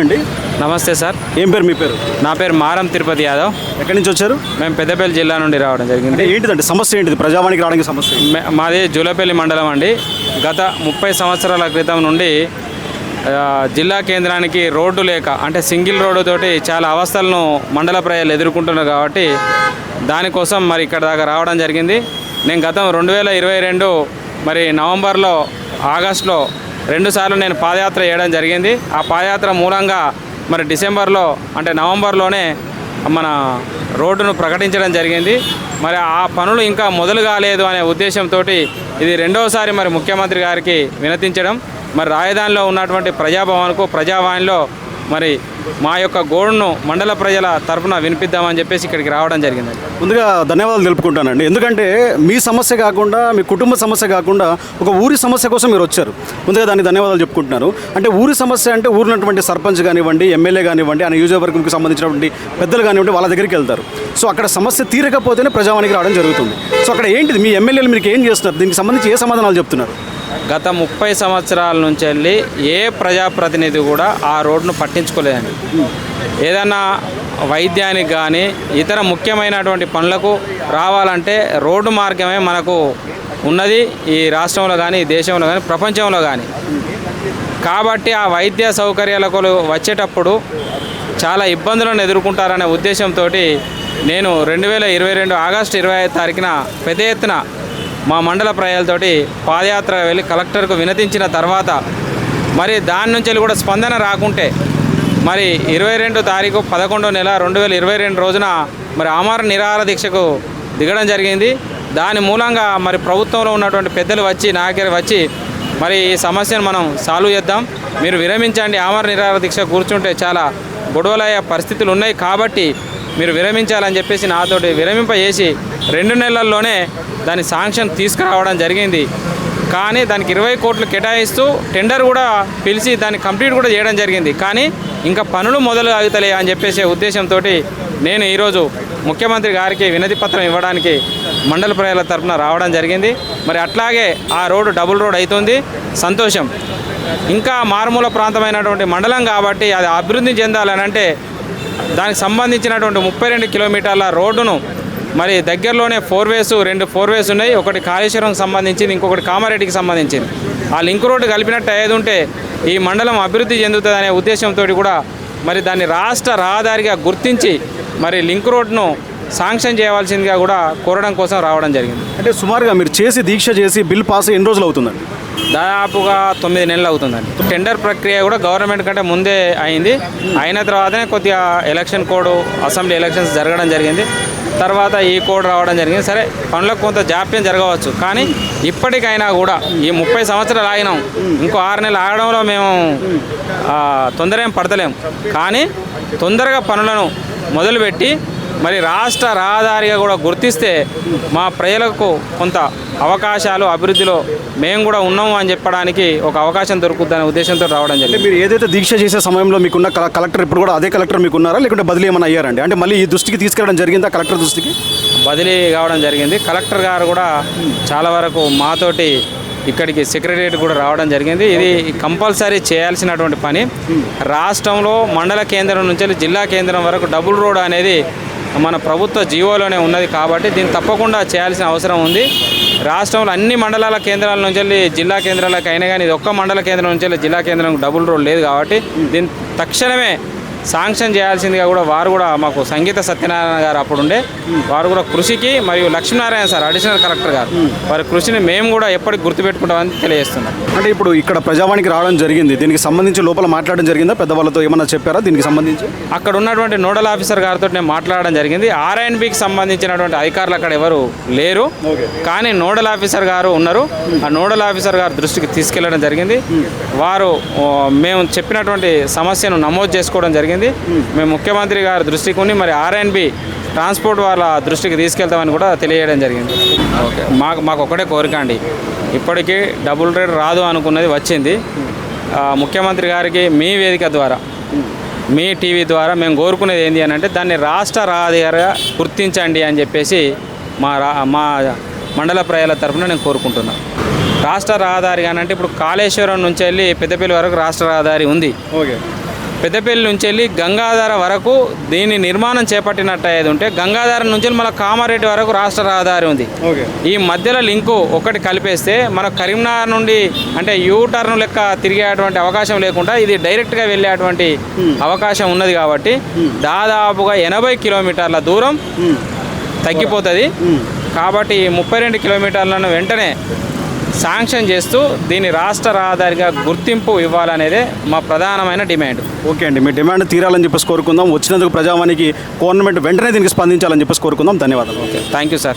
అండి. నమస్తే సార్. ఏం పేరు మీ పేరు? నా పేరు మారం తిరుపతి యాదవ్. ఎక్కడి నుంచి వచ్చారు? మేము పెద్దపల్లి జిల్లా నుండి రావడం జరిగింది. ఏంటిదండి సమస్య ఏంటిది? ప్రజావానికి రావడానికి సమస్య మాది జూలపల్లి మండలం అండి. గత ముప్పై సంవత్సరాల క్రితం నుండి జిల్లా కేంద్రానికి రోడ్డు లేక అంటే సింగిల్ రోడ్డు తోటి చాలా అవస్థలను మండల ప్రజలు ఎదుర్కొంటున్నారు కాబట్టి దానికోసం మరి ఇక్కడ దాకా రావడం జరిగింది. నేను గతం రెండు వేల ఇరవై రెండు మరి నవంబర్లో ఆగస్టులో రెండుసార్లు నేను పాదయాత్ర చేయడం జరిగింది. ఆ పాదయాత్ర మూలంగా మరి డిసెంబర్లో అంటే నవంబర్లోనే మన రోడ్డును ప్రకటించడం జరిగింది. మరి ఆ పనులు ఇంకా మొదలు కాలేదు అనే ఉద్దేశంతో ఇది రెండవసారి మరి ముఖ్యమంత్రి గారికి వినతించడం. మరి రాజధానిలో ఉన్నటువంటి ప్రజాభవన్కు ప్రజావాణిలో మరి మా యొక్క గోడును మండల ప్రజల తరఫున వినిపిద్దామని చెప్పేసి ఇక్కడికి రావడం జరిగింది. ముందుగా ధన్యవాదాలు తెలుపుకుంటానండి. ఎందుకంటే మీ సమస్య కాకుండా మీ కుటుంబ సమస్య కాకుండా ఒక ఊరి సమస్య కోసం మీరు వచ్చారు. ముందుగా దానికి ధన్యవాదాలు చెప్పుకుంటున్నారు. అంటే ఊరి సమస్య అంటే ఊరినటువంటి సర్పంచ్ కానివ్వండి ఎమ్మెల్యే కానివ్వండి ఆయన నియోజకవర్గంకి సంబంధించినటువంటి పెద్దలు కానివ్వండి వాళ్ళ దగ్గరికి వెళ్తారు. సో అక్కడ సమస్య తీరకపోతేనే ప్రజావానికి రావడం జరుగుతుంది. సో అక్కడ ఏంటిది? మీ ఎమ్మెల్యేలు మీకు ఏం చేస్తున్నారు? దీనికి సంబంధించి ఏ సమాధానాలు చెప్తున్నారు? గత ముప్పై సంవత్సరాల నుంచి వెళ్ళి ఏ ప్రజాప్రతినిధి కూడా ఆ రోడ్డును పట్టించుకోలేదండి. ఏదైనా వైద్యానికి కానీ ఇతర ముఖ్యమైనటువంటి పనులకు రావాలంటే రోడ్డు మార్గమే మనకు ఉన్నది ఈ రాష్ట్రంలో కానీ ఈ దేశంలో కానీ ప్రపంచంలో కానీ కాబట్టి ఆ వైద్య సౌకర్యాలకు వచ్చేటప్పుడు చాలా ఇబ్బందులను ఎదుర్కొంటారనే ఉద్దేశంతో నేను రెండు వేల ఇరవై రెండు ఆగస్టు ఇరవై ఐదు తారీఖున పెద్ద ఎత్తున మా మండల ప్రజలతోటి పాదయాత్ర వెళ్ళి కలెక్టర్కు వినతించిన తర్వాత మరి దాని నుంచి వెళ్ళి కూడా స్పందన రాకుంటే మరి ఇరవై రెండు తారీఖు పదకొండో నెల రెండు వేల ఇరవై రెండు రోజున మరి ఆమర నిరాహార దీక్షకు దిగడం జరిగింది. దాని మూలంగా మరి ప్రభుత్వంలో ఉన్నటువంటి పెద్దలు వచ్చి నాగరి వచ్చి మరి ఈ సమస్యను మనం సాల్వ్ చేద్దాం. మీరు విరమించండి ఆమర నిరాహార దీక్ష కూర్చుంటే చాలా గొడవలయ్యే పరిస్థితులు ఉన్నాయి కాబట్టి మీరు విరమించాలని చెప్పేసి నాతోటి విరమింపజేసి రెండు నెలల్లోనే దాని శాంక్షన్ తీసుకురావడం జరిగింది. కానీ దానికి ఇరవై కోట్లు కేటాయిస్తూ టెండర్ కూడా పిలిచి దాన్ని కంప్లీట్ కూడా చేయడం జరిగింది. కానీ ఇంకా పనులు మొదలు ఆగుతలే అని చెప్పేసే ఉద్దేశంతో నేను ఈరోజు ముఖ్యమంత్రి గారికి వినతి పత్రం ఇవ్వడానికి మండల ప్రజల తరఫున రావడం జరిగింది. మరి అట్లాగే ఆ రోడ్డు డబుల్ రోడ్ అవుతుంది సంతోషం. ఇంకా మారుమూల ప్రాంతమైనటువంటి మండలం కాబట్టి అది అభివృద్ధి చెందాలని అంటే దానికి సంబంధించినటువంటి ముప్పై రెండు కిలోమీటర్ల రోడ్డును మరి దగ్గరలోనే ఫోర్ వేస్ రెండు ఫోర్ వేస్ ఉన్నాయి. ఒకటి కాళేశ్వరంకి సంబంధించింది ఇంకొకటి కామారెడ్డికి సంబంధించింది. ఆ లింక్ రోడ్డు కలిపినట్టు అయ్యేది ఉంటే ఈ మండలం అభివృద్ధి చెందుతుంది అనే ఉద్దేశంతో కూడా మరి దాన్ని రాష్ట్ర రహదారిగా గుర్తించి మరి లింక్ రోడ్ను శాంక్షన్ చేయవలసిందిగా కూడా కోరడం కోసం రావడం జరిగింది. అంటే సుమారుగా మీరు చేసి దీక్ష చేసి బిల్ పాస్ ఎన్ని రోజులు అవుతుందండి? దాదాపుగా తొమ్మిది నెలలు అవుతుందండి. టెండర్ ప్రక్రియ కూడా గవర్నమెంట్ కంటే ముందే అయింది. అయిన తర్వాతనే కొద్దిగా ఎలక్షన్ కోడ్ అసెంబ్లీ ఎలక్షన్స్ జరగడం జరిగింది. తర్వాత ఈ కోడ్ రావడం జరిగింది. సరే పనులకు కొంత జాప్యం జరగవచ్చు. కానీ ఇప్పటికైనా కూడా ఈ ముప్పై సంవత్సరాలు ఆగినాం. ఇంకో ఆరు నెలలు ఆగడంలో మేము తొందర ఏం పడతలేం. కానీ తొందరగా పనులను మొదలుపెట్టి మరి రాష్ట్ర రహదారిగా కూడా గుర్తిస్తే మా ప్రజలకు కొంత అవకాశాలు అభివృద్ధిలో మేము కూడా ఉన్నాము అని చెప్పడానికి ఒక అవకాశం దొరుకుతుందనే ఉద్దేశంతో రావడం జరిగింది. మీరు ఏదైతే దీక్ష చేసే సమయంలో మీకున్న కల- కలెక్టర్ ఇప్పుడు కూడా అదే కలెక్టర్ మీకు ఉన్నారా లేకుంటే బదిలీ ఏమైనా అయ్యారండి? అంటే మళ్ళీ ఈ దృష్టికి తీసుకెళ్ళడం జరిగిందా కలెక్టర్ దృష్టికి? బదిలీ కావడం జరిగింది. కలెక్టర్ గారు కూడా చాలా వరకు మాతోటి ఇక్కడికి సెక్రటరియట్ కూడా రావడం జరిగింది. ఇది కంపల్సరీ చేయాల్సినటువంటి పని. రాష్ట్రంలో మండల కేంద్రం నుంచి జిల్లా కేంద్రం వరకు డబుల్ రోడ్ అనేది మన ప్రభుత్వ జీవోలోనే ఉన్నది కాబట్టి దీన్ని తప్పకుండా చేయాల్సిన అవసరం ఉంది. రాష్ట్రంలో అన్ని మండలాల కేంద్రాల నుంచి వెళ్ళి జిల్లా కేంద్రాలకు అయినా కానీ ఇది ఒక్క మండల కేంద్రం నుంచి వెళ్ళి జిల్లా కేంద్రం డబుల్ రోడ్ లేదు కాబట్టి దీన్ని తక్షణమే శాంక్షన్ చేయాల్సిందిగా కూడా వారు కూడా మాకు సంగీత సత్యనారాయణ గారు అప్పుడు ఉండే వారు కూడా కృషికి మరియు లక్ష్మీనారాయణ సార్ అడిషనల్ కలెక్టర్ గారు వారి కృషిని మేము కూడా ఎప్పటికి గుర్తుపెట్టుకుంటామని తెలియజేస్తున్నాం. అంటే ఇప్పుడు ఇక్కడ ప్రజావానికి రావడం జరిగింది. దీనికి సంబంధించి లోపల మాట్లాడడం జరిగిందా? పెద్దవాళ్ళతో ఏమన్నా చెప్పారా దీనికి సంబంధించి? అక్కడ ఉన్నటువంటి నోడల్ ఆఫీసర్ గారితో నేను మాట్లాడడం జరిగింది. ఆర్ఐఎన్బికి సంబంధించినటువంటి అధికారులు అక్కడ ఎవరు లేరు. కానీ నోడల్ ఆఫీసర్ గారు ఉన్నారు. ఆ నోడల్ ఆఫీసర్ గారు దృష్టికి తీసుకెళ్ళడం జరిగింది. వారు మేము చెప్పినటువంటి సమస్యను నమోదు చేసుకోవడం జరిగింది. మేము ముఖ్యమంత్రి గారి దృష్టికి మరి ఆర్ఎన్బి ట్రాన్స్పోర్ట్ వాళ్ళ దృష్టికి తీసుకెళ్తామని కూడా తెలియజేయడం జరిగింది. ఓకే. మాకు మాకు ఒకటే కోరిక అండి. ఇప్పటికీ డబుల్ రేట్ రాదు అనుకున్నది వచ్చింది. ముఖ్యమంత్రి గారికి మీ వేదిక ద్వారా మీ టీవీ ద్వారా మేము కోరుకునేది ఏంటి అని అంటే దాన్ని రాష్ట్ర రహదారిగా గుర్తించండి అని చెప్పేసి మా రా మా మండల ప్రజల తరఫున నేను కోరుకుంటున్నాను రాష్ట్ర రహదారి అంటే ఇప్పుడు కాళేశ్వరం నుంచి వెళ్ళి పెద్దపల్లి వరకు రాష్ట్ర రహదారి ఉంది. ఓకే. పెద్దపల్లి నుంచి వెళ్ళి గంగాధార వరకు దీని నిర్మాణం చేపట్టినట్టు అయ్యేది ఉంటే గంగాధార నుంచి మన కామారెడ్డి వరకు రాష్ట్ర రహదారి ఉంది. ఓకే. ఈ మధ్యలో లింకు ఒకటి కలిపేస్తే మన కరీంనగర్ నుండి అంటే యూ టర్న్ లెక్క తిరిగేటువంటి అవకాశం లేకుండా ఇది డైరెక్ట్గా వెళ్ళేటువంటి అవకాశం ఉన్నది కాబట్టి దాదాపుగా ఎనభై కిలోమీటర్ల దూరం తగ్గిపోతుంది. కాబట్టి ముప్పై రెండు కిలోమీటర్లను వెంటనే శాంక్షన్ చేస్తూ దీన్ని రాష్ట్ర రహదారిగా గుర్తింపు ఇవ్వాలనేదే మా ప్రధానమైన డిమాండ్. ఓకే అండి మీ డిమాండ్ తీరాలని చెప్పేసి కోరుకుందాం. వచ్చినందుకు ప్రజావానికి గవర్నమెంట్ వెంటనే దీనికి స్పందించాలని చెప్పేసి కోరుకుందాం. ధన్యవాదాలు. Thank you sir.